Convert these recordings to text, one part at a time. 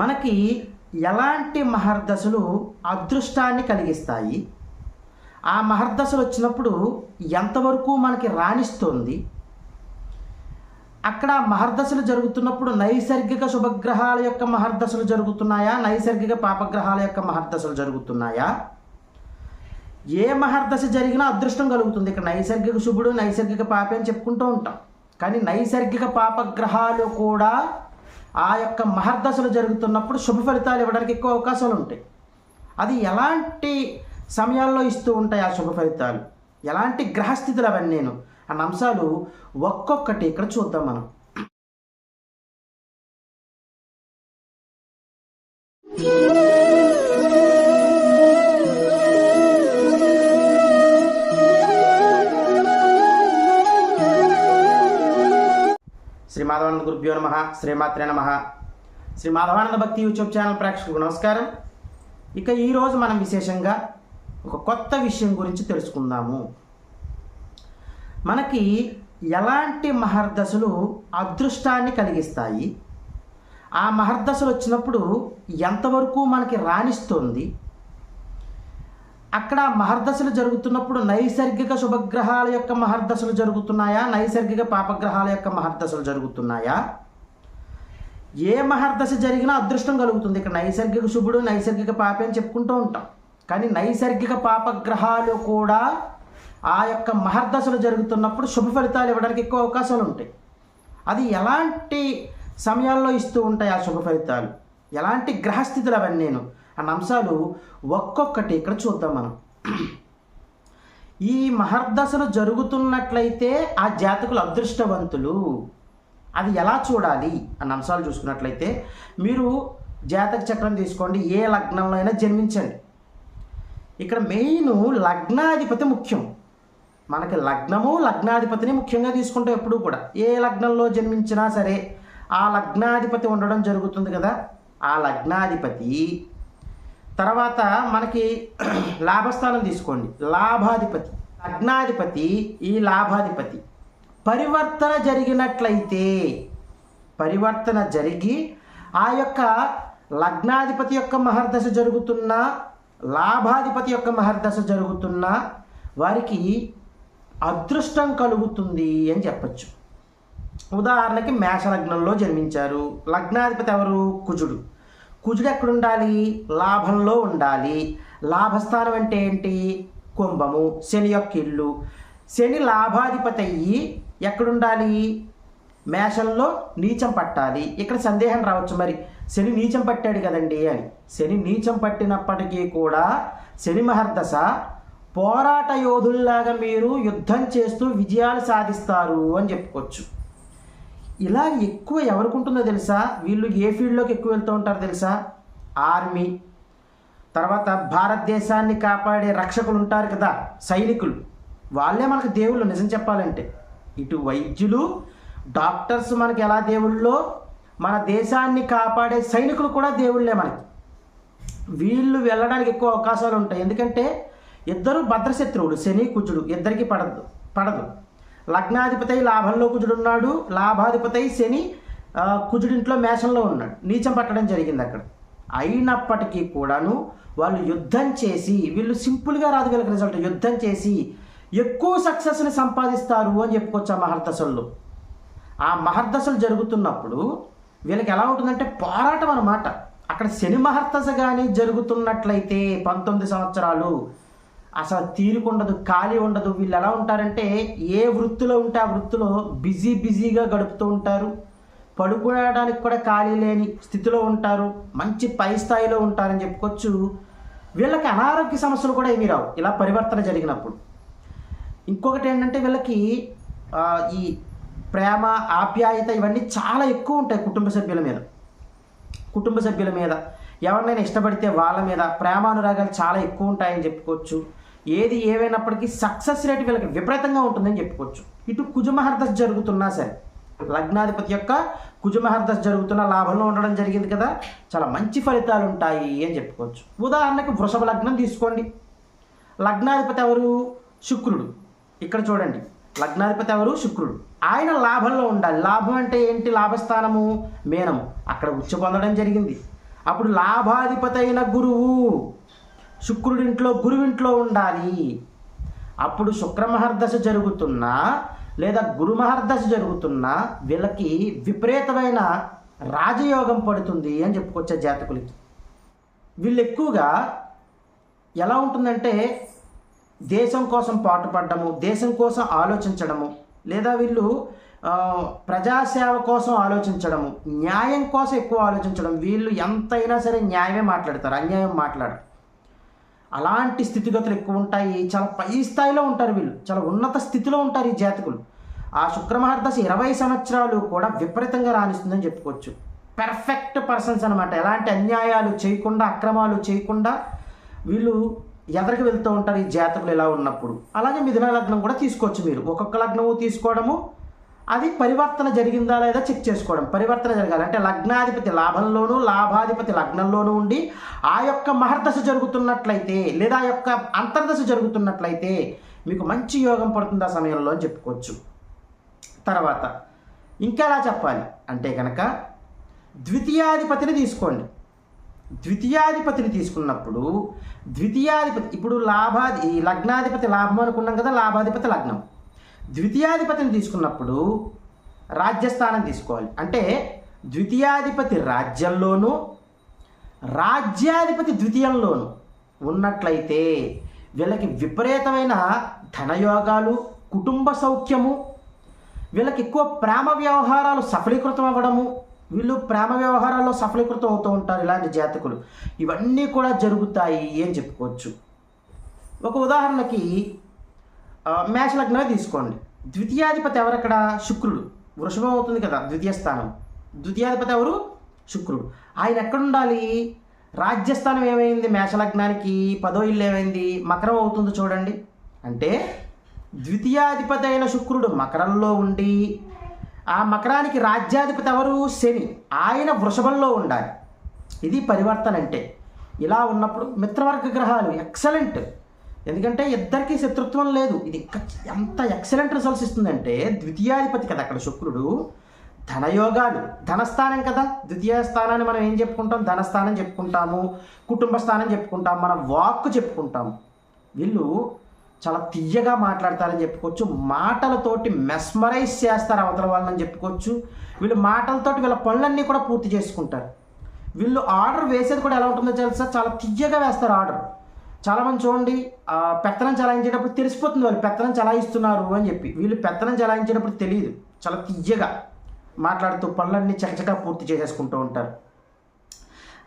మనకి ఎలాంటి మహర్దశలు అదృష్టాన్ని కలిగిస్తాయి? ఆ మహర్దశలు వచ్చినప్పుడు ఎంతవరకు మనకి రాణిస్తుంది? అక్కడ మహర్దశలు జరుగుతున్నప్పుడు నైసర్గిక శుభగ్రహాల యొక్క మహర్దశలు జరుగుతున్నాయా? నైసర్గిక పాపగ్రహాల యొక్క మహర్దశలు జరుగుతున్నాయా? ఏ మహర్దశ జరిగినా అదృష్టం కలుగుతుంది. ఇక్కడ నైసర్గిక శుభుడు నైసర్గిక పాపి అని చెప్పుకుంటూ ఉంటాం. కానీ నైసర్గిక పాపగ్రహాలు కూడా ఆ యొక్క మహర్దశలు జరుగుతున్నప్పుడు శుభ ఫలితాలు ఇవ్వడానికి ఎక్కువ అవకాశాలు ఉంటాయి. అది ఎలాంటి సమయాల్లో ఇస్తూ ఉంటాయి ఆ శుభ ఫలితాలు? ఎలాంటి గ్రహస్థితులు అవన్నీ నేను? అన్న అంశాలు ఒక్కొక్కటి ఇక్కడ చూద్దాం మనం. శ్రీ మాధవానంద గురుభ్యో నమ శ్రీమాత్రే నమ. శ్రీ మాధవానంద భక్తి యూట్యూబ్ ఛానల్ ప్రేక్షకులకు నమస్కారం. ఇక ఈరోజు మనం విశేషంగా ఒక కొత్త విషయం గురించి తెలుసుకుందాము. మనకి ఎలాంటి మహర్దశలు అదృష్టాన్ని కలిగిస్తాయి? ఆ మహర్దశలు వచ్చినప్పుడు ఎంతవరకు మనకి రాణిస్తుంది? అక్కడ మహర్దశలు జరుగుతున్నప్పుడు నైసర్గిక శుభగ్రహాల యొక్క మహర్దశలు జరుగుతున్నాయా? నైసర్గిక పాపగ్రహాల యొక్క మహర్దశలు జరుగుతున్నాయా? ఏ మహర్దశ జరిగినా అదృష్టం కలుగుతుంది. ఇక్కడ నైసర్గిక శుభుడు నైసర్గిక పాపి అని చెప్పుకుంటూ ఉంటాం. కానీ నైసర్గిక పాపగ్రహాలు కూడా ఆ యొక్క మహర్దశలు జరుగుతున్నప్పుడు శుభ ఫలితాలు ఇవ్వడానికి ఎక్కువ అవకాశాలు ఉంటాయి. అది ఎలాంటి సమయాల్లో ఇస్తూ ఉంటాయి ఆ శుభ ఫలితాలు? ఎలాంటి గ్రహస్థితులు అవన్నీ నేను అన్న అంశాలు ఒక్కొక్కటి ఇక్కడ చూద్దాం మనం. ఈ మహర్దశలు జరుగుతున్నట్లయితే ఆ జాతకులు అదృష్టవంతులు. అది ఎలా చూడాలి అన్న అంశాలు చూసుకున్నట్లయితే మీరు జాతక చక్రం తీసుకోండి ఏ లగ్నంలో అయినా జన్మించండి. ఇక్కడ మెయిన్ లగ్నాధిపతి ముఖ్యం. మనకి లగ్నము లగ్నాధిపతిని ముఖ్యంగా తీసుకుంటాం ఎప్పుడూ కూడా. ఏ లగ్నంలో జన్మించినా సరే ఆ లగ్నాధిపతి ఉండడం జరుగుతుంది కదా. ఆ లగ్నాధిపతి తర్వాత మనకి లాభస్థానం తీసుకోండి. లాభాధిపతి లగ్నాధిపతి ఈ లాభాధిపతి. పరివర్తన జరిగినట్లయితే పరివర్తన జరిగి ఆ యొక్క లగ్నాధిపతి యొక్క మహర్దశ జరుగుతున్న లాభాధిపతి యొక్క మహర్దశ జరుగుతున్న వారికి అదృష్టం కలుగుతుంది అని చెప్పచ్చు. ఉదాహరణకి మేషలగ్నంలో జన్మించారు. లగ్నాధిపతి ఎవరు? కుజుడు. కుజుడు ఎక్కడ ఉండాలి లాభంలో ఉండాలి. లాభస్థానం అంటే ఏంటి? కుంభము శని యొక్క ఇల్లు. శని లాభాధిపతి అయ్యి ఎక్కడుండాలి? మేషంలో నీచం పట్టాలి. ఇక్కడ సందేహం రావచ్చు మరి. శని నీచం పట్టాడు కదండి అని. శని నీచం పట్టినప్పటికీ కూడా శని మహర్దశ పోరాట యోధుల్లాగా మీరు యుద్ధం చేస్తూ విజయాలు సాధిస్తారు అని చెప్పుకోవచ్చు. ఇలా ఎక్కువ ఎవరికి ఉంటుందో తెలుసా? వీళ్ళు ఏ ఫీల్డ్లోకి ఎక్కువ వెళ్తూ ఉంటారో తెలుసా? ఆర్మీ. తర్వాత భారతదేశాన్ని కాపాడే రక్షకులు ఉంటారు కదా సైనికులు. వాళ్ళే మనకు దేవుళ్ళు నిజం చెప్పాలంటే. ఇటు వైద్యులు డాక్టర్స్ మనకి ఎలా దేవుళ్ళో మన దేశాన్ని కాపాడే సైనికులు కూడా దేవుళ్ళే మనకి. వీళ్ళు వెళ్ళడానికి ఎక్కువ అవకాశాలు ఉంటాయి. ఎందుకంటే ఇద్దరు భద్రశత్రువులు శని కుజుడు ఇద్దరికి పడదు పడదు. లగ్నాధిపతి లాభంలో కుజుడున్నాడు. లాభాధిపతి శని కుజుడింట్లో మేషంలో ఉన్నాడు. నీచం పట్టడం జరిగింది అక్కడ. అయినప్పటికీ కూడాను వాళ్ళు యుద్ధం చేసి వీళ్ళు సింపుల్గా రాదు వీళ్ళకి రిజల్ట్. యుద్ధం చేసి ఎక్కువ సక్సెస్ని సంపాదిస్తారు అని చెప్పుకోవచ్చు ఆ మహర్దశల్లో. ఆ మహర్దశలు జరుగుతున్నప్పుడు వీళ్ళకి ఎలా ఉంటుందంటే పోరాటం అనమాట అక్కడ శని మహర్దశ కానీ జరుగుతున్నట్లయితే పంతొమ్మిది సంవత్సరాలు అసలు తీరుకుండదు ఖాళీ ఉండదు. వీళ్ళు ఎలా ఉంటారంటే ఏ వృత్తిలో ఉంటే ఆ వృత్తిలో బిజీ బిజీగా గడుపుతూ ఉంటారు. పడుకోవడానికి కూడా ఖాళీ లేని స్థితిలో ఉంటారు. మంచి పై స్థాయిలో ఉంటారని చెప్పుకోవచ్చు. వీళ్ళకి అనారోగ్య సమస్యలు కూడా ఏమీ రావు. ఇలా పరివర్తన జరిగినప్పుడు. ఇంకొకటి ఏంటంటే వీళ్ళకి ఈ ప్రేమ ఆప్యాయత ఇవన్నీ చాలా ఎక్కువ ఉంటాయి కుటుంబ సభ్యుల మీద. కుటుంబ సభ్యుల మీద. ఎవరినైనా ఇష్టపడితే వాళ్ళ మీద. ప్రేమానురాగాలు చాలా ఎక్కువ ఉంటాయని చెప్పుకోవచ్చు. ఏది ఏవైనప్పటికీ సక్సెస్ రేట్ వీళ్ళకి విపరీతంగా ఉంటుందని చెప్పుకోవచ్చు. ఇటు కుజమహర్దశ జరుగుతున్నా సరే లగ్నాధిపతి యొక్క కుజమహర్దశ జరుగుతున్న లాభంలో ఉండడం జరిగింది కదా చాలా మంచి ఫలితాలు ఉంటాయి అని చెప్పుకోవచ్చు. ఉదాహరణకి వృషభ లగ్నం తీసుకోండి. లగ్నాధిపతి ఎవరు? శుక్రుడు. ఇక్కడ చూడండి లగ్నాధిపతి ఎవరు? శుక్రుడు. ఆయన లాభంలో ఉండాలి. లాభం అంటే ఏంటి? లాభస్థానము మేనము. అక్కడ ఉచ్చ పొందడం జరిగింది. అప్పుడు లాభాధిపతి అయిన గురువు శుక్రుడింట్లో గురువింట్లో ఉండాలి. అప్పుడు శుక్రమహర్దశ జరుగుతున్నా లేదా గురుమహర్దశ జరుగుతున్నా వీళ్ళకి విపరీతమైన రాజయోగం పడుతుంది అని చెప్పుకొచ్చే జాతకులకి. వీళ్ళు ఎక్కువగా ఎలా ఉంటుందంటే దేశం కోసం పాటుపడ్డము దేశం కోసం ఆలోచించడము లేదా వీళ్ళు ప్రజాసేవ కోసం ఆలోచించడము న్యాయం కోసం ఎక్కువ ఆలోచించడం వీళ్ళు ఎంతైనా సరే న్యాయమే మాట్లాడతారు అన్యాయం మాట్లాడరు. అలాంటి స్థితిగతులు ఎక్కువ ఉంటాయి. చాలా పై స్థాయిలో ఉంటారు వీళ్ళు. చాలా ఉన్నత స్థితిలో ఉంటారు ఈ జాతకులు. ఆ శుక్రమహర్దశ ఇరవై సంవత్సరాలు కూడా విపరీతంగా రాణిస్తుందని చెప్పుకోవచ్చు. పెర్ఫెక్ట్ పర్సన్స్ అనమాట ఎలాంటి అన్యాయాలు చేయకుండా అక్రమాలు చేయకుండా వీళ్ళు ఎదరికి వెళ్తూ ఉంటారు ఈ జాతకులు ఇలా ఉన్నప్పుడు. అలాగే మిథున లగ్నం కూడా తీసుకోవచ్చు మీరు. ఒక్కొక్క లగ్నము తీసుకోవడము అది పరివర్తన జరిగిందా లేదా చెక్ చేసుకోవడం. పరివర్తన జరగాలి. అంటే లగ్నాధిపతి లాభంలోనూ లాభాధిపతి లగ్నంలోనూ ఉండి ఆ యొక్క మహర్దశ జరుగుతున్నట్లయితే లేదా ఆ యొక్క అంతర్దశ జరుగుతున్నట్లయితే మీకు మంచి యోగం పడుతుంది ఆ సమయంలో అని చెప్పుకోవచ్చు. తర్వాత ఇంకా ఎలా చెప్పాలి? అంటే కనుక ద్వితీయాధిపతిని తీసుకోండి. ద్వితీయాధిపతిని తీసుకున్నప్పుడు ద్వితీయాధిపతి ఇప్పుడు లాభాది లగ్నాధిపతి లాభం అనుకున్నాం కదా లాభాధిపతి లగ్నం. ద్వితీయాధిపతిని తీసుకున్నప్పుడు రాజ్యస్థానం తీసుకోవాలి. అంటే ద్వితీయాధిపతి రాజ్యంలోనూ రాజ్యాధిపతి ద్వితీయంలోను ఉన్నట్లయితే వీళ్ళకి విపరీతమైన ధనయోగాలు కుటుంబ సౌఖ్యము వీళ్ళకి ఎక్కువ ప్రేమ వ్యవహారాలు సఫలీకృతం అవ్వడము వీళ్ళు ప్రేమ వ్యవహారాల్లో సఫలీకృతం అవుతూ ఉంటారు ఇలాంటి జాతకులు. ఇవన్నీ కూడా జరుగుతాయి అని చెప్పుకోవచ్చు. ఒక ఉదాహరణకి మేష లగ్నమే తీసుకోండి. ద్వితీయాధిపతి ఎవరక్కడ? శుక్రుడు. వృషభం అవుతుంది కదా ద్వితీయ స్థానం. ద్వితీయాధిపతి ఎవరు? శుక్రుడు. ఆయన ఎక్కడుండాలి? రాజ్యస్థానం ఏమైంది? మేషలగ్నానికి పదో ఇల్లు ఏమైంది? మకరం అవుతుంది చూడండి. అంటే ద్వితీయాధిపతి అయిన శుక్రుడు మకరంలో ఉండి ఆ మకరానికి రాజ్యాధిపతి ఎవరు? శని. ఆయన వృషభంలో ఉండాలి. ఇది పరివర్తన అంటే. ఇలా ఉన్నప్పుడు మిత్రవర్గ గ్రహాలు ఎక్సలెంట్. ఎందుకంటే ఇద్దరికి శత్రుత్వం లేదు. ఇది ఎంత ఎక్సలెంట్ రిజల్ట్స్ ఇస్తుందంటే ద్వితీయాధిపతి కదా అక్కడ శుక్రుడు. ధనయోగాలు ధనస్థానం కదా. ద్వితీయ స్థానాన్ని మనం ఏం చెప్పుకుంటాం? ధనస్థానం చెప్పుకుంటాము కుటుంబ స్థానం చెప్పుకుంటాం మన వాక్కు చెప్పుకుంటాం. వీళ్ళు చాలా తీయగా మాట్లాడతారని చెప్పుకోవచ్చు. మాటలతోటి మెస్మరైజ్ చేస్తారు అవతల వాళ్ళని చెప్పుకోవచ్చు. వీళ్ళు మాటలతోటి వీళ్ళ పనులన్నీ కూడా పూర్తి చేసుకుంటారు. వీళ్ళు ఆర్డర్ వేసేది కూడా ఎలా ఉంటుందో తెలుసా? చాలా తీయగా వేస్తారు ఆర్డర్ చాలామంది చూడండి పెత్తనం చలాయించేటప్పుడు తెలిసిపోతుంది వాళ్ళు పెత్తనం చలాయిస్తున్నారు అని చెప్పి. వీళ్ళు పెత్తనం చలాయించేటప్పుడు తెలియదు. చాలా తీయగా మాట్లాడుతూ పనులన్నీ చకచకా పూర్తి చేసేసుకుంటూ ఉంటారు.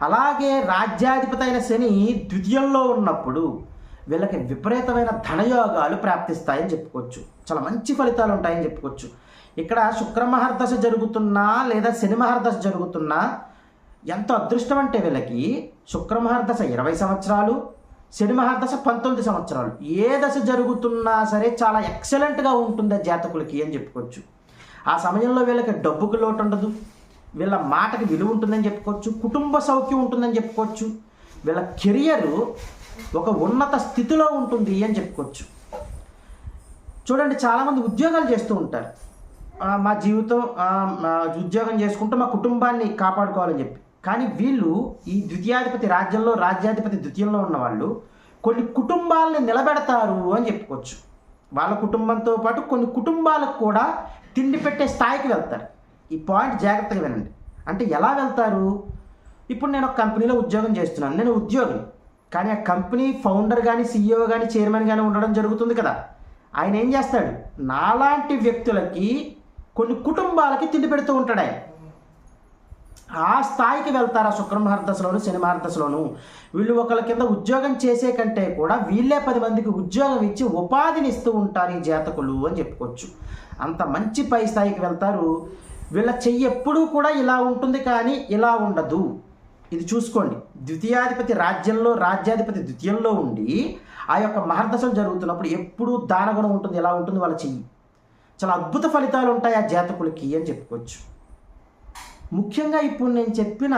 అలాగే రాజ్యాధిపతి అయిన శని ద్వితీయంలో ఉన్నప్పుడు వీళ్ళకి విపరీతమైన ధనయోగాలు ప్రాప్తిస్తాయని చెప్పుకోవచ్చు. చాలా మంచి ఫలితాలు ఉంటాయని చెప్పుకోవచ్చు. ఇక్కడ శుక్రమహర్దశ జరుగుతున్నా లేదా శని మహర్దశ జరుగుతున్నా ఎంతో అదృష్టం అంటే వీళ్ళకి శుక్రమహర్దశ ఇరవై సంవత్సరాలు శని మహర్దశ పంతొమ్మిది సంవత్సరాలు. ఏ దశ జరుగుతున్నా సరే చాలా ఎక్సలెంట్గా ఉంటుంది జాతకులకి అని చెప్పుకోవచ్చు. ఆ సమయంలో వీళ్ళకి డబ్బుకు లోటు ఉండదు వీళ్ళ మాటకి విలువ ఉంటుందని చెప్పుకోవచ్చు. కుటుంబ సౌఖ్యం ఉంటుందని చెప్పుకోవచ్చు. వీళ్ళ కెరియర్ ఒక ఉన్నత స్థితిలో ఉంటుంది అని చెప్పుకోవచ్చు. చూడండి చాలామంది ఉద్యోగాలు చేస్తూ ఉంటారు. మా జీవితం ఉద్యోగం చేసుకుంటూ మా కుటుంబాన్ని కాపాడుకోవాలని చెప్పి. కానీ వీళ్ళు ఈ ద్వితీయాధిపతి రాజ్యంలో రాజ్యాధిపతి ద్వితీయంలో ఉన్న వాళ్ళు కొన్ని కుటుంబాలని నిలబెడతారు అని చెప్పుకోవచ్చు. వాళ్ళ కుటుంబంతో పాటు కొన్ని కుటుంబాలకు కూడా తిండి పెట్టే స్థాయికి వెళ్తారు. ఈ పాయింట్ జాగ్రత్తగా వినండి. అంటే ఎలా వెళ్తారు? ఇప్పుడు నేను ఒక కంపెనీలో ఉద్యోగం చేస్తున్నాను. నేను ఉద్యోగం. కానీ ఆ కంపెనీ ఫౌండర్ కానీ సీఈఓ కానీ చైర్మన్ కానీ ఉండడం జరుగుతుంది కదా. ఆయన ఏం చేస్తాడు? నాలాంటి వ్యక్తులకి కొన్ని కుటుంబాలకి తిండి పెడుతూ ఉంటాడు ఆయన. ఆ స్థాయికి వెళ్తారు ఆ శుక్ర మహర్దశలోను శని మహర్దశలోను వీళ్ళు ఒకళ్ళ కింద ఉద్యోగం చేసే కంటే కూడా వీళ్ళే పది మందికి ఉద్యోగం ఇచ్చి ఉపాధిని ఇస్తూ ఉంటారు ఈ జాతకులు అని చెప్పుకోవచ్చు. అంత మంచి పై స్థాయికి వెళ్తారు. వీళ్ళ చెయ్యి ఎప్పుడూ కూడా ఇలా ఉంటుంది కానీ ఇలా ఉండదు. ఇది చూసుకోండి. ద్వితీయాధిపతి రాజ్యంలో రాజ్యాధిపతి ద్వితీయంలో ఉండి ఆ యొక్క మహర్దశలు జరుగుతున్నప్పుడు ఎప్పుడూ దానగుణం ఉంటుంది ఎలా ఉంటుంది వాళ్ళ చెయ్యి. చాలా అద్భుత ఫలితాలు ఉంటాయి ఆ జాతకులకి అని చెప్పుకోవచ్చు. ముఖ్యంగా ఇప్పుడు నేను చెప్పిన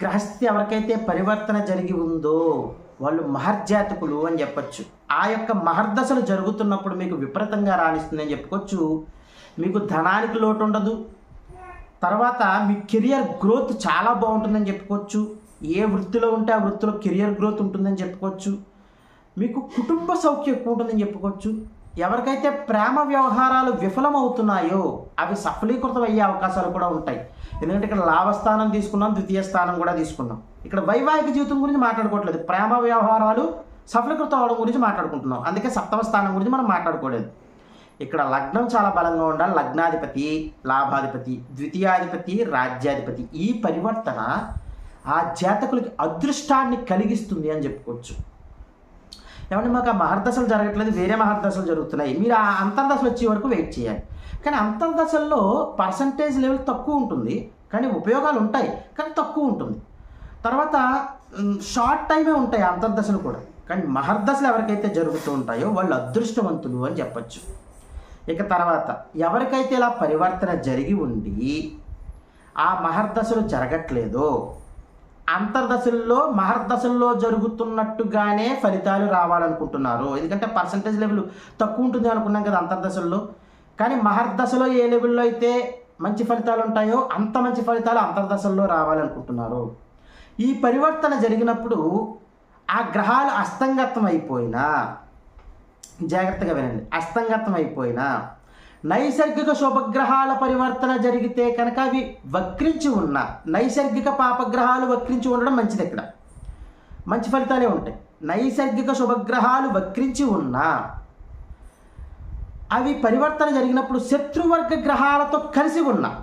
గ్రహస్థితి ఎవరికైతే పరివర్తన జరిగి ఉందో వాళ్ళు మహర్జాతకులు అని చెప్పొచ్చు. ఆ యొక్క మహర్దశలు జరుగుతున్నప్పుడు మీకు విపరీతంగా రాణిస్తుందని చెప్పుకోవచ్చు. మీకు ధనానికి లోటు ఉండదు. తర్వాత మీ కెరియర్ గ్రోత్ చాలా బాగుంటుందని చెప్పుకోవచ్చు. ఏ వృత్తిలో ఉంటే ఆ వృత్తిలో కెరియర్ గ్రోత్ ఉంటుందని చెప్పుకోవచ్చు. మీకు కుటుంబ సౌఖ్యం ఎక్కువ ఉంటుందని చెప్పుకోవచ్చు. ఎవరికైతే ప్రేమ వ్యవహారాలు విఫలమవుతున్నాయో అవి సఫలీకృతం అయ్యే అవకాశాలు కూడా ఉంటాయి. ఎందుకంటే ఇక్కడ లాభస్థానం తీసుకున్నాం ద్వితీయ స్థానం కూడా తీసుకున్నాం. ఇక్కడ వైవాహిక జీవితం గురించి మాట్లాడుకోవట్లేదు. ప్రేమ వ్యవహారాలు సఫలీకృతం అవడం గురించి మాట్లాడుకుంటున్నాం. అందుకే సప్తమ స్థానం గురించి మనం మాట్లాడుకోలేదు. ఇక్కడ లగ్నం చాలా బలంగా ఉండాలి. లగ్నాధిపతి లాభాధిపతి ద్వితీయాధిపతి రాజ్యాధిపతి. ఈ పరివర్తన ఆ జాతకులకి అదృష్టాన్ని కలిగిస్తుంది అని చెప్పుకోవచ్చు. ఏమంటే మాకు ఆ మహర్దశలు జరగట్లేదు వేరే మహర్దశలు జరుగుతున్నాయి. మీరు ఆ అంతర్దశ వచ్చే వరకు వెయిట్ చేయాలి. కానీ అంతర్దశల్లో పర్సంటేజ్ లెవెల్ తక్కువ ఉంటుంది. కానీ ఉపయోగాలు ఉంటాయి కానీ తక్కువ ఉంటుంది. తర్వాత షార్ట్ టైమే ఉంటాయి అంతర్దశలు కూడా. కానీ మహర్దశలు ఎవరికైతే జరుగుతూ ఉంటాయో వాళ్ళు అదృష్టవంతులు అని చెప్పచ్చు. ఇక తర్వాత ఎవరికైతే ఇలా పరివర్తన జరిగి ఉండి ఆ మహర్దశలు జరగట్లేదో అంతర్దశల్లో మహర్దశల్లో జరుగుతున్నట్టుగానే ఫలితాలు రావాలనుకుంటున్నారు. ఎందుకంటే పర్సంటేజ్ లెవెల్ తక్కువ ఉంటుంది అనుకున్నాం కదా అంతర్దశల్లో. కానీ మహర్దశలో ఏ లెవెల్లో అయితే మంచి ఫలితాలు ఉంటాయో అంత మంచి ఫలితాలు అంతర్దశల్లో రావాలనుకుంటున్నారు. ఈ పరివర్తన జరిగినప్పుడు ఆ గ్రహాలు అస్తంగతం అయిపోయినా జాగ్రత్తగా వినండి అస్తంగతం అయిపోయినా నైసర్గిక శుభగ్రహాల పరివర్తన జరిగితే కనుక అవి వక్రించి ఉన్న నైసర్గిక పాపగ్రహాలు వక్రించి ఉండడం మంచిది ఇక్కడ. మంచి ఫలితాలే ఉంటాయి. నైసర్గిక శుభగ్రహాలు వక్రించి ఉన్నా అవి పరివర్తన జరిగినప్పుడు శత్రువర్గ గ్రహాలతో కలిసి ఉన్న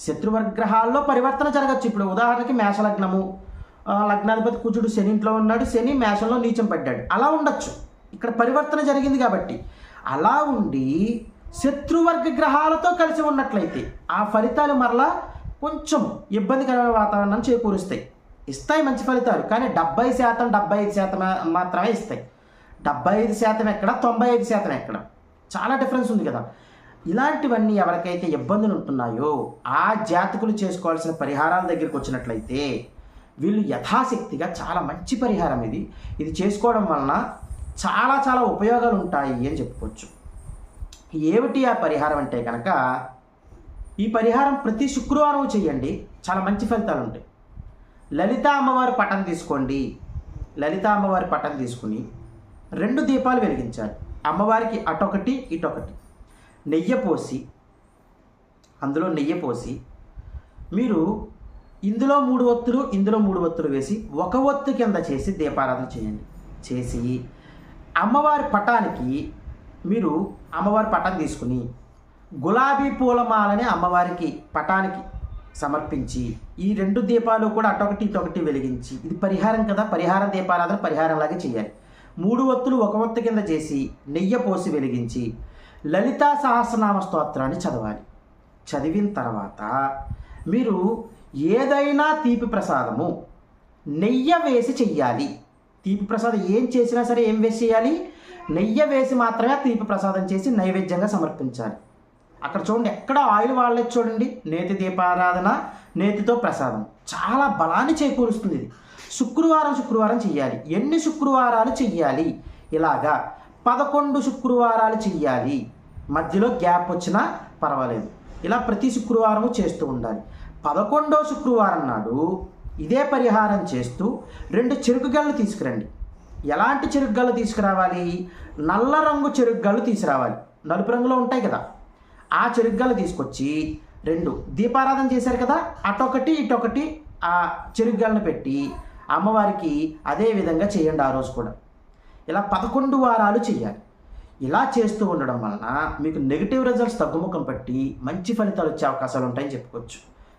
శత్రువర్గ గ్రహాల్లో పరివర్తన జరగచ్చు. ఇప్పుడు ఉదాహరణకి మేషలగ్నము లగ్నాధిపతి కుజుడు శని ఇంట్లో ఉన్నాడు. శని మేషంలో నీచం పడ్డాడు. అలా ఉండొచ్చు. ఇక్కడ పరివర్తన జరిగింది కాబట్టి. అలా ఉండి శత్రువర్గ గ్రహాలతో కలిసి ఉన్నట్లయితే ఆ ఫలితాలు మరలా కొంచెం ఇబ్బందికరమైన వాతావరణం చేకూరుస్తాయి. ఇస్తాయి మంచి ఫలితాలు కానీ డెబ్బై శాతం డెబ్బై ఐదు శాతం మాత్రమే ఇస్తాయి. డెబ్బై ఐదు శాతం ఎక్కడ? తొంభై ఐదు శాతం ఎక్కడ? చాలా డిఫరెన్స్ ఉంది కదా. ఇలాంటివన్నీ ఎవరికైతే ఇబ్బందులు ఉంటున్నాయో ఆ జాతకులు చేసుకోవాల్సిన పరిహారాల దగ్గరికి వచ్చినట్లయితే వీళ్ళు యథాశక్తిగా చాలా మంచి పరిహారం ఇది. ఇది చేసుకోవడం వలన చాలా చాలా ఉపయోగాలు ఉంటాయి అని చెప్పుకోవచ్చు. ఏమిటి ఆ పరిహారం అంటే కనుక ఈ పరిహారం ప్రతి శుక్రవారం చేయండి. చాలా మంచి ఫలితాలు ఉంటాయి. లలితా అమ్మవారి పటం తీసుకోండి. లలితా అమ్మవారి పటం తీసుకుని రెండు దీపాలు వెలిగించాలి. అమ్మవారికి అటొకటి ఇటొకటి. నెయ్యి పోసి అందులో నెయ్యి పోసి మీరు ఇందులో మూడు ఒత్తులు ఇందులో మూడు ఒత్తులు వేసి ఒక ఒత్తు కింద చేసి దీపారాధన చేయండి. చేసి అమ్మవారి పటానికి మీరు అమ్మవారి పటం తీసుకుని గులాబీ పూలమాలని అమ్మవారికి పటానికి సమర్పించి ఈ రెండు దీపాలు కూడా అటొకటి ఇటొకటి వెలిగించి ఇది పరిహారం కదా పరిహార దీపారాధన పరిహారంలాగే చేయాలి. మూడు ఒత్తులు ఒక ఒత్తు కింద చేసి నెయ్యి పోసి వెలిగించి లలితా సహస్రనామ స్తోత్రాన్ని చదవాలి. చదివిన తర్వాత మీరు ఏదైనా తీపి ప్రసాదము నెయ్యి వేసి చెయ్యాలి. తీపి ప్రసాదం ఏం చేసినా సరే ఏం వేసి చేయాలి నెయ్యి వేసి మాత్రమే తీపి ప్రసాదం చేసి నైవేద్యంగా సమర్పించాలి. అక్కడ చూడండి ఎక్కడ ఆయిల్ వాడలేదు చూడండి. నేతి దీపారాధన నేతితో ప్రసాదం. చాలా బలాన్ని చేకూరుస్తుంది ఇది. శుక్రవారం శుక్రవారం చెయ్యాలి. ఎన్ని శుక్రవారాలు చెయ్యాలి? ఇలాగా పదకొండు శుక్రవారాలు చెయ్యాలి. మధ్యలో గ్యాప్ వచ్చినా పర్వాలేదు. ఇలా ప్రతి శుక్రవారము చేస్తూ ఉండాలి. పదకొండో శుక్రవారం నాడు ఇదే పరిహారం చేస్తూ రెండు చెరుకు గళ్ళు తీసుకురండి. ఎలాంటి చెరుగ్గాలు తీసుకురావాలి? నల్ల రంగు చెరుగ్గాలు తీసుకురావాలి. నలుపు రంగులో ఉంటాయి కదా. ఆ చెరుగ్గాలు తీసుకొచ్చి రెండు దీపారాధన చేశారు కదా. అటొకటి ఇటొకటి ఆ చెరుగ్గాలను పెట్టి అమ్మవారికి అదే విధంగా చేయండి ఆ రోజు కూడా. ఇలా పదకొండు వారాలు చేయాలి ఇలా చేస్తూ ఉండడం వలన మీకు నెగిటివ్ రిజల్ట్స్ తగ్గుముఖం పట్టి మంచి ఫలితాలు వచ్చే అవకాశాలు ఉంటాయని చెప్పుకోవచ్చు.